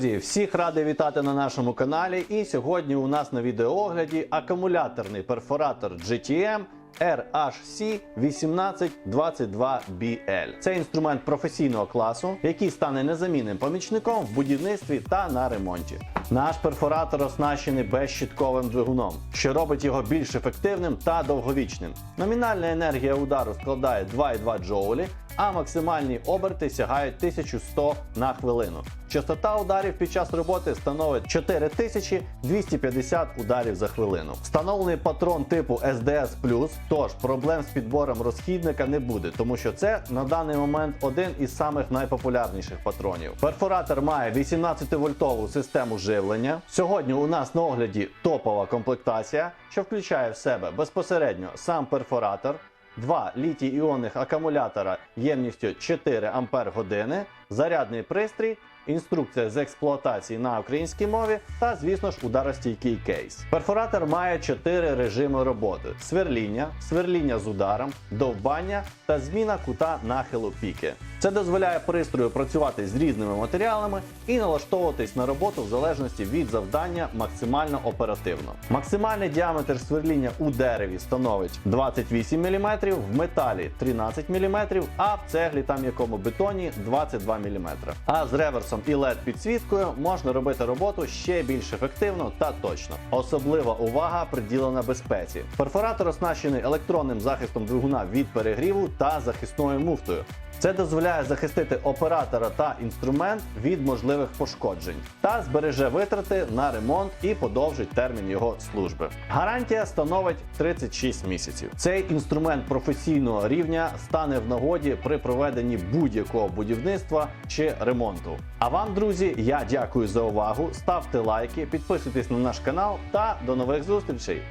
Друзі, всіх радий вітати на нашому каналі. І сьогодні у нас на відеоогляді акумуляторний перфоратор GTM RHC 1822BL. Це інструмент професійного класу, який стане незамінним помічником в будівництві та на ремонті. Наш перфоратор оснащений безщітковим двигуном, що робить його більш ефективним та довговічним. Номінальна енергія удару складає 2,2 джоулі, а максимальні оберти сягають 1100 на хвилину. Частота ударів під час роботи становить 4250 ударів за хвилину. Встановлений патрон типу SDS+, тож проблем з підбором розхідника не буде, тому що це на даний момент один із самих найпопулярніших патронів. Перфоратор має 18-вольтову систему живлення. Сьогодні у нас на огляді топова комплектація, що включає в себе безпосередньо сам перфоратор, Два літій-іонних акумулятора ємністю 4 Ампер години, зарядний пристрій, інструкція з експлуатації на українській мові та, звісно ж, ударостійкий кейс. Перфоратор має 4 режими роботи: сверління, сверління з ударом, довбання та зміна кута нахилу піки. Це дозволяє пристрою працювати з різними матеріалами і налаштовуватись на роботу в залежності від завдання максимально оперативно. Максимальний діаметр сверління у дереві становить 28 мм, в металі 13 мм, а в цеглі та м'якому бетоні 22 мм. А з реверсом і LED підсвіткою можна робити роботу ще більш ефективно та точно. Особлива увага приділена безпеці. Перфоратор оснащений електронним захистом двигуна від перегріву та захисною муфтою. Це дозволяє захистити оператора та інструмент від можливих пошкоджень та збереже витрати на ремонт і подовжить термін його служби. Гарантія становить 36 місяців. Цей інструмент професійного рівня стане в нагоді при проведенні будь-якого будівництва чи ремонту. А вам, друзі, я дякую за увагу. Ставте лайки, підписуйтесь на наш канал та до нових зустрічей!